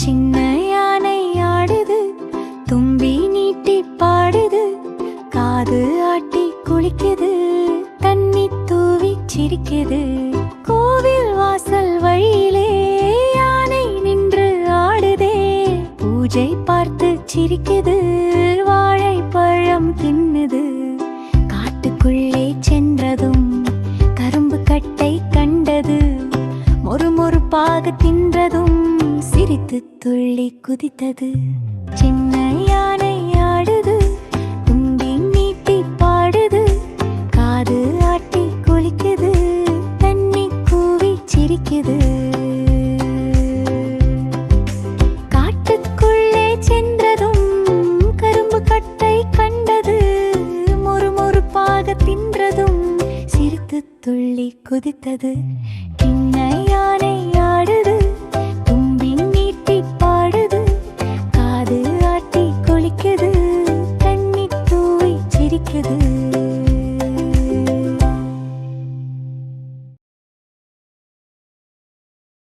சின்ன யானை ஆடுது தும்பி நீட்டி பாடுது காது ஆட்டி குளிக்குது தண்ணி தூவி சிரிக்குது. கோவில் வாசல் வழியிலே யானை நின்று ஆடுதே பூஜை பார்த்து சிரிக்குது வாழைப்பழம் தின்னுது. காட்டுக்குள்ளே சென்றதும் கரும்பு கட்டை கண்டது ஒரு மொறுப்பாக தின்றதும் சிரித்து துள்ளி குதித்தது. சின்ன யானை ஆடுது. தும்பி நீட்டி பாடுது. காது ஆட்டி குளிக்குது. தண்ணி கூவி சிரிக்குது. காட்டுக்குள்ளே சென்றதும் கரும்பு கட்டை கண்டது. மொறுமொறுப்பாக தின்றதும் சிரித்து துள்ளி குதித்தது. சின்ன யானை சிரிக்குது.